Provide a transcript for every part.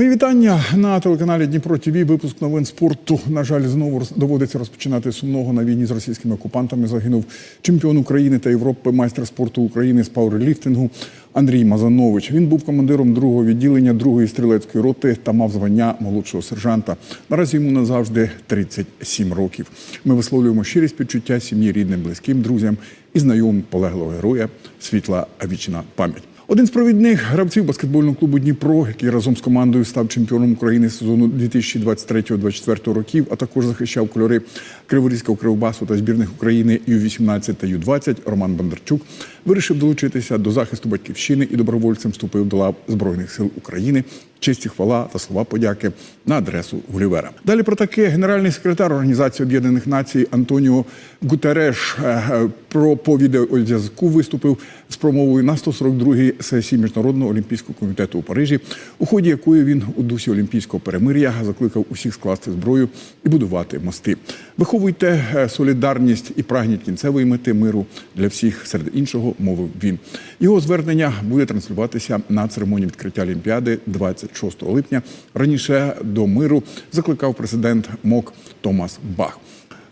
Мої вітання на телеканалі Дніпро ТВ. Випуск новин спорту. На жаль, знову доводиться розпочинати сумного на війні з російськими окупантами. Загинув чемпіон України та Європи, майстер спорту України з пауерліфтингу Андрій Мазанович. Він був командиром другого відділення другої стрілецької роти та мав звання молодшого сержанта. Наразі йому назавжди 37 років. Ми висловлюємо щирі співчуття сім'ї, рідним, близьким, друзям і знайомим полеглого героя. Світла вічна пам'ять. Один з провідних гравців баскетбольного клубу Дніпро, який разом з командою став чемпіоном України сезону 2023-2024 років, а також захищав кольори Криворізького кривбасу та збірних України Ю-18 та Ю-20, Роман Бондарчук вирішив долучитися до захисту батьківщини і добровольцем вступив до лав Збройних сил України. Честі хвала та слова подяки на адресу Гулівера. Далі про таке генеральний секретар Організації Об'єднаних Націй Антоніо Гутереш е, е, про по відеозв'язку виступив з промовою на 142-й сесії Міжнародного олімпійського комітету у Парижі, у ході якої він у дусі олімпійського перемир'я закликав усіх скласти зброю і будувати мости. Виховуйте е, солідарність і прагніть кінцевої мети миру для всіх. Серед іншого мовив він. Його звернення буде транслюватися на церемонії відкриття Олімпіади 26 липня. Раніше до миру закликав президент МОК Томас Бах.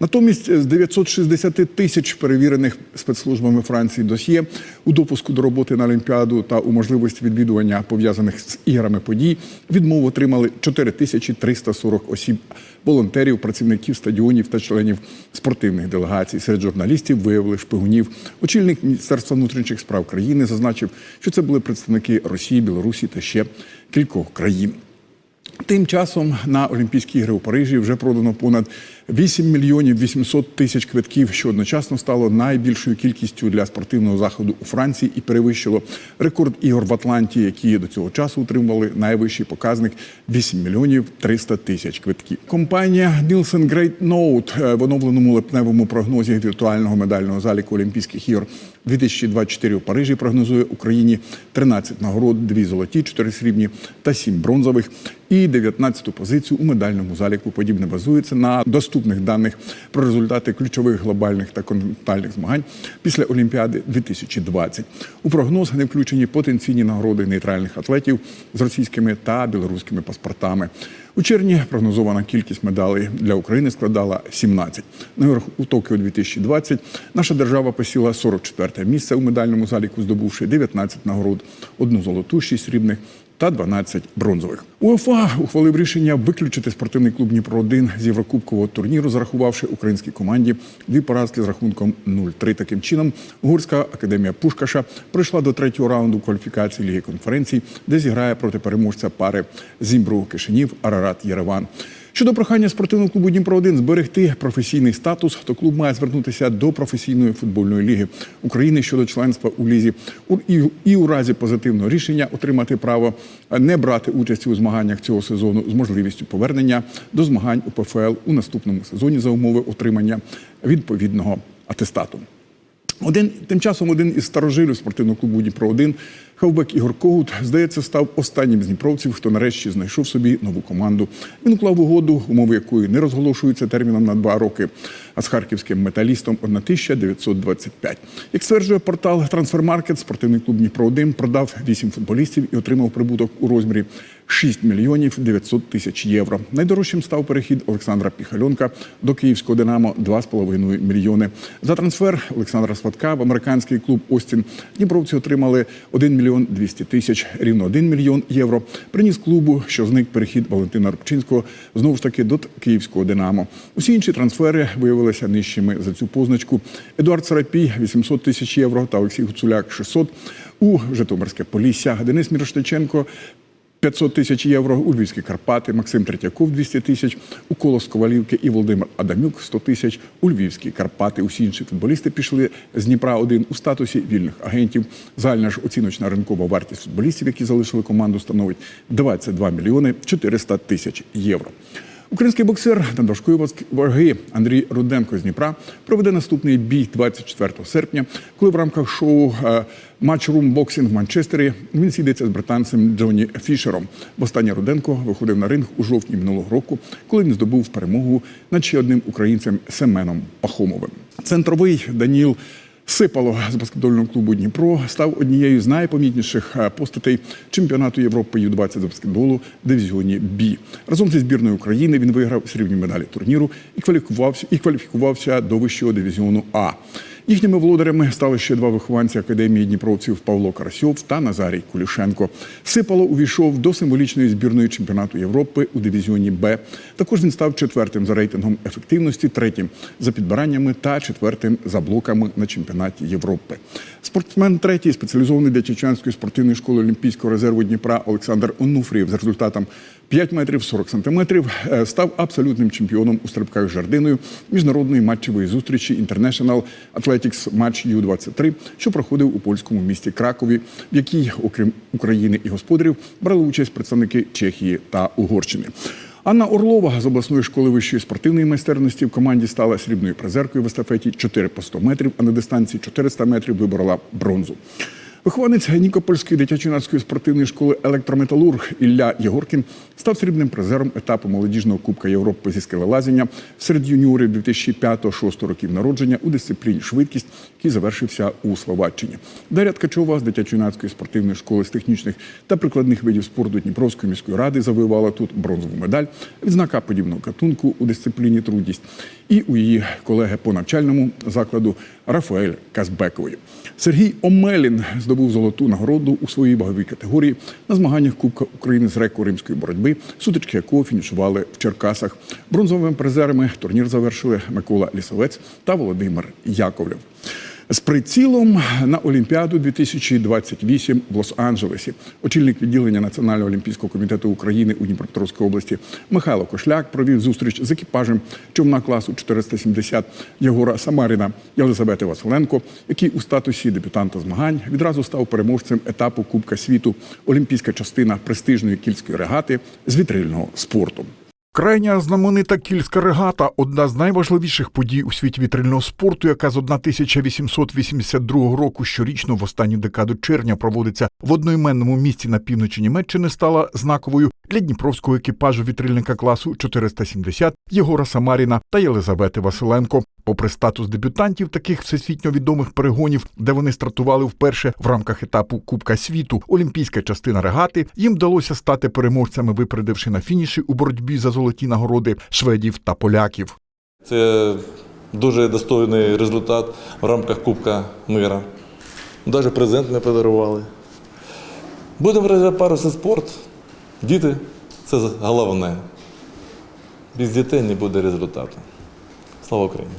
Натомість з 960 тисяч перевірених спецслужбами Франції досьє у допуску до роботи на Олімпіаду та у можливості відвідування пов'язаних з іграми подій відмову отримали 4340 осіб, волонтерів, працівників стадіонів та членів спортивних делегацій. Серед журналістів виявили шпигунів. Очільник Міністерства внутрішніх справ країни зазначив, що це були представники Росії, Білорусі та ще кількох країн. Тим часом на Олімпійські ігри у Парижі вже продано понад 8 мільйонів 800 тисяч квитків, що одночасно стало найбільшою кількістю для спортивного заходу у Франції і перевищило рекорд ігор в Атланті, які до цього часу утримували найвищий показник 8 мільйонів 300 тисяч квитків. Компанія Nielsen Great Note е, в оновленому липневому прогнозі віртуального медального заліку Олімпійських ігор 2024 у Парижі прогнозує Україні 13 нагород, 2 золоті, 4 срібні та 7 бронзових. І 19-ту позицію у медальному заліку подібне базується на доступних даних про результати ключових глобальних та континентальних змагань після Олімпіади 2020. У прогноз не включені потенційні нагороди нейтральних атлетів з російськими та білоруськими паспортами. У червні прогнозована кількість медалей для України складала 17. На іграх у Токіо 2020 наша держава посіла 44 місце у медальному заліку, здобувши 19 нагород, одну золоту, 6 срібних та 12 бронзових. УЕФА ухвалив рішення виключити спортивний клуб Дніпро 1 з Єврокубкового турніру, зарахувавши українській команді дві поразки з рахунком 0-3. Таким чином, Угорська академія Пушкаша прийшла до третього раунду кваліфікації Ліги конференцій, де зіграє проти переможця пари Зімбру Кишинів Арарат Єреван. Щодо прохання спортивного клубу Дніпро 1 зберегти професійний статус, то клуб має звернутися до професійної футбольної ліги України щодо членства у лізі і, у разі позитивного рішення отримати право не брати участі у змаганнях цього сезону з можливістю повернення до змагань у ПФЛ у наступному сезоні за умови отримання відповідного атестату. Один тим часом один із старожилів спортивного клубу Дніпро 1 Хавбек Ігор Когут, здається, став останнім з дніпровців, хто нарешті знайшов собі нову команду. Він уклав угоду, умови якої не розголошуються терміном на два роки, а з харківським металістом 1925. Як стверджує портал Трансфермаркет, спортивний клуб Дніпро 1 продав вісім футболістів і отримав прибуток у розмірі 6 мільйонів 900 тисяч євро. Найдорожчим став перехід Олександра Піхальонка до київського Динамо 2,5 мільйони. За трансфер Олександра Сватка в американський клуб Остін Дніпровці отримали 1 мільйон 200 тисяч, рівно 1 мільйон євро. Приніс клубу, що зник перехід Валентина Рубчинського знову ж таки до київського Динамо. Усі інші трансфери виявилися нижчими за цю позначку. Едуард Сарапій 800 тисяч євро та Олексій Гуцуляк 600 у Житомирське Полісся. Денис Міроштиченко 500 тисяч євро у Львівські Карпати, Максим Третьяков 200 тисяч, у Колос Ковалівки і Володимир Адамюк 100 тисяч у Львівські Карпати. Усі інші футболісти пішли з Дніпра 1 у статусі вільних агентів. Загальна ж оціночна ринкова вартість футболістів, які залишили команду, становить 22 мільйони 400 тисяч євро. Український боксер на важкої ваги Андрій Руденко з Дніпра проведе наступний бій 24 серпня, коли в рамках шоу е, Matchroom Boxing в Манчестері він зійдеться з британцем Джоні Фішером. Востаннє Руденко виходив на ринг у жовтні минулого року, коли він здобув перемогу над ще одним українцем Семеном Пахомовим. Центровий Даніл Сипало з баскетбольного клубу Дніпро став однією з найпомітніших е, постатей чемпіонату Європи Ю-20 з баскетболу дивізіоні Бі. Разом зі збірною України він виграв срібні медалі турніру і кваліфікувався і кваліфікувався до вищого дивізіону А. Їхніми володарями стали ще два вихованці академії дніпровців Павло Карасьов та Назарій Кулішенко. Сипало увійшов до символічної збірної чемпіонату Європи у дивізіоні Б. Також він став четвертим за рейтингом ефективності, третім за підбираннями та четвертим за блоками на чемпіонаті Європи. Спортсмен третій спеціалізований для Чеченської спортивної школи Олімпійського резерву Дніпра Олександр Онуфрієв з результатом 5 метрів 40 сантиметрів е, став абсолютним чемпіоном у стрибках з жардиною міжнародної матчевої зустрічі International Athletics матч ю 23 що проходив у польському місті Кракові, в якій, окрім України і господарів, брали участь представники Чехії та Угорщини. Анна Орлова з обласної школи вищої спортивної майстерності в команді стала срібною призеркою в естафеті 4 по 100 метрів, а на дистанції 400 метрів виборола бронзу. Вихованець Нікопольської дитячо-юнацької спортивної школи електрометалург Ілля Єгоркін став срібним призером етапу молодіжного Кубка Європи зі скелелазіння серед юніорів 2005-2006 років народження у дисципліні швидкість, який завершився у Словаччині. Дар'я Ткачова з дитячо-юнацької спортивної школи з технічних та прикладних видів спорту Дніпровської міської ради завоювала тут бронзову медаль, відзнака подібного катунку у дисципліні трудність. І у її колеги по навчальному закладу Рафаель Казбекової. Сергій Омелін здобув золоту нагороду у своїй ваговій категорії на змаганнях Кубка України з реко-римської боротьби, сутички якого фінішували в Черкасах. Бронзовими призерами турнір завершили Микола Лісовець та Володимир Яковлев. З прицілом на Олімпіаду 2028 в Лос-Анджелесі очільник відділення Національного олімпійського комітету України у Дніпропетровській області Михайло Кошляк провів зустріч з екіпажем човна класу 470 Єгора Самаріна Єлизавети Василенко, який у статусі дебютанта змагань відразу став переможцем етапу Кубка світу Олімпійська частина престижної кільської регати з вітрильного спорту. Крайня знаменита кільська регата одна з найважливіших подій у світі вітрильного спорту, яка з 1882 року щорічно в останню декаду червня проводиться. В одноіменному місті на півночі Німеччини, стала знаковою для дніпровського екіпажу вітрильника класу 470 Єгора Самаріна та Єлизавети Василенко. Попри статус дебютантів таких всесвітньо відомих перегонів, де вони стартували вперше в рамках етапу Кубка світу, олімпійська частина регати, їм вдалося стати переможцями, випередивши на фініші у боротьбі за золоті нагороди шведів та поляків. Це дуже достойний результат в рамках Кубка мира. Навіть презент не подарували. Будемо розвивати це спорт. Діти це головне. Без дітей не буде результату. Слава Україні!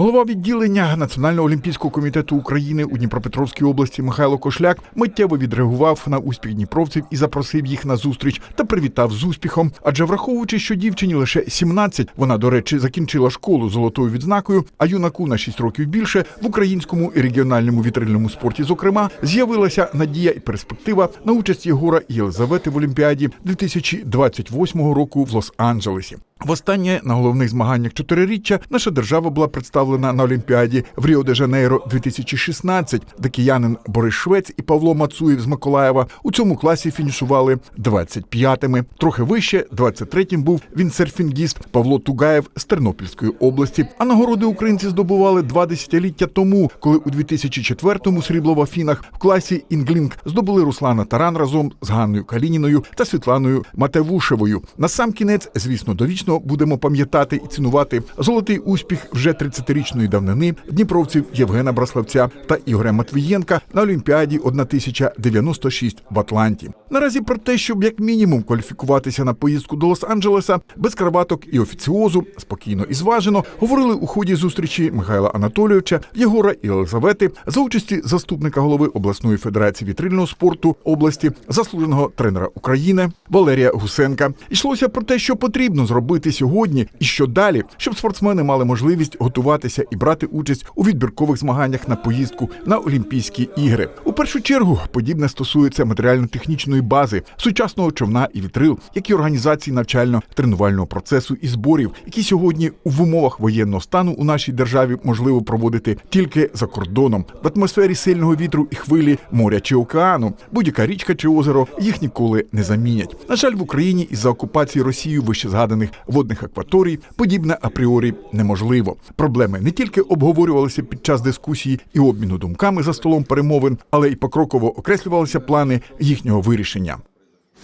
Голова відділення Національного олімпійського комітету України у Дніпропетровській області Михайло Кошляк миттєво відреагував на успіх дніпровців і запросив їх на зустріч та привітав з успіхом. Адже враховуючи, що дівчині лише 17, вона, до речі, закінчила школу золотою відзнакою, а юнаку на 6 років більше в українському і регіональному вітрильному спорті, зокрема, з'явилася надія і перспектива на участь Єгора і Єлизавети в Олімпіаді 2028 року в Лос-Анджелесі. Востаннє на головних змаганнях чотириріччя наша держава була представлена на Олімпіаді в Ріо де Жанейро 2016, де киянин Борис Швець і Павло Мацуєв з Миколаєва у цьому класі фінішували 25-ми. Трохи вище 23-м був віндсерфінгіст Павло Тугаєв з Тернопільської області. А нагороди українці здобували два десятиліття тому, коли у 2004-му срібло в Афінах в класі Інглінг здобули Руслана Таран разом з Ганною Калініною та Світланою Матевушевою. На сам кінець, звісно, довічно будемо пам'ятати і цінувати золотий успіх вже 30-річної давнини дніпровців Євгена Браславця та Ігоря Матвієнка на Олімпіаді 1096 в Атланті. Наразі про те, щоб як мінімум кваліфікуватися на поїздку до Лос-Анджелеса без краваток і офіціозу, спокійно і зважено, говорили у ході зустрічі Михайла Анатолійовича, Єгора і Єлизавети за участі заступника голови обласної федерації вітрильного спорту області, заслуженого тренера України Валерія Гусенка. Йшлося про те, що потрібно зробити сьогодні і що далі, щоб спортсмени мали можливість готуватися і брати участь у відбіркових змаганнях на поїздку на Олімпійські ігри. У першу чергу подібне стосується матеріально-технічної бази, сучасного човна і вітрил, як і організації навчально-тренувального процесу і зборів, які сьогодні в умовах воєнного стану у нашій державі можливо проводити тільки за кордоном в атмосфері сильного вітру і хвилі моря чи океану. Будь-яка річка чи озеро їх ніколи не замінять. На жаль, в Україні із-за окупації Росією вище згаданих водних акваторій, подібне апріорі неможливо. Проблеми не тільки обговорювалися під час дискусії і обміну думками за столом перемовин, але й покроково окреслювалися плани їхнього вирішення.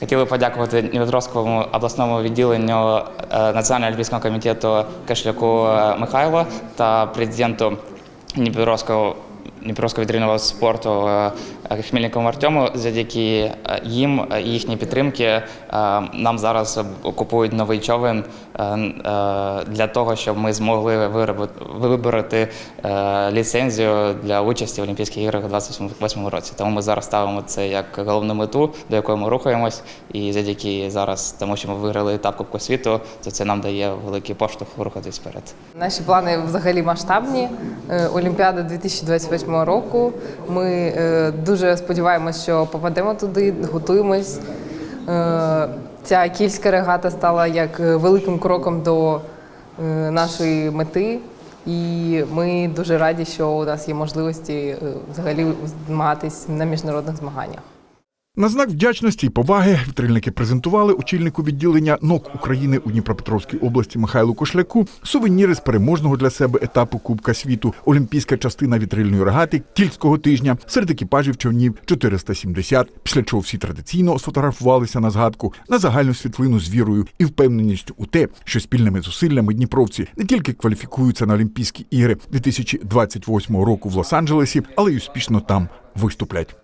Хотіли подякувати Дніпропетровському обласному відділенню е, Національного олімпійського комітету Кашляку е, Михайло та президенту Дніпропетровського Дніпровського відрівного спорту Хмельникову Артему. Завдяки е, їм е, і їхній підтримки е, нам зараз купують новий човен для того, щоб ми змогли вибороти ліцензію для участі в Олімпійських іграх у 2028 році. Тому ми зараз ставимо це як головну мету, до якої ми рухаємось. І завдяки зараз, тому що ми виграли етап Кубку світу, то це нам дає великий поштовх рухатись вперед. Наші плани взагалі масштабні. Олімпіада 2028 року. Ми е, дуже сподіваємось, що попадемо туди, готуємось. Е, Ця кільська регата стала як е, великим кроком до нашої мети. І ми дуже раді, що у нас є можливості взагалі змагатись на міжнародних змаганнях. На знак вдячності і поваги вітрильники презентували очільнику відділення НОК України у Дніпропетровській області Михайлу Кошляку сувеніри з переможного для себе етапу Кубка світу, олімпійська частина вітрильної регати кільського тижня серед екіпажів човнів 470, після чого всі традиційно сфотографувалися на згадку на загальну світлину з вірою і впевненістю у те, що спільними зусиллями дніпровці не тільки кваліфікуються на Олімпійські ігри 2028 року в Лос-Анджелесі, але й успішно там виступлять.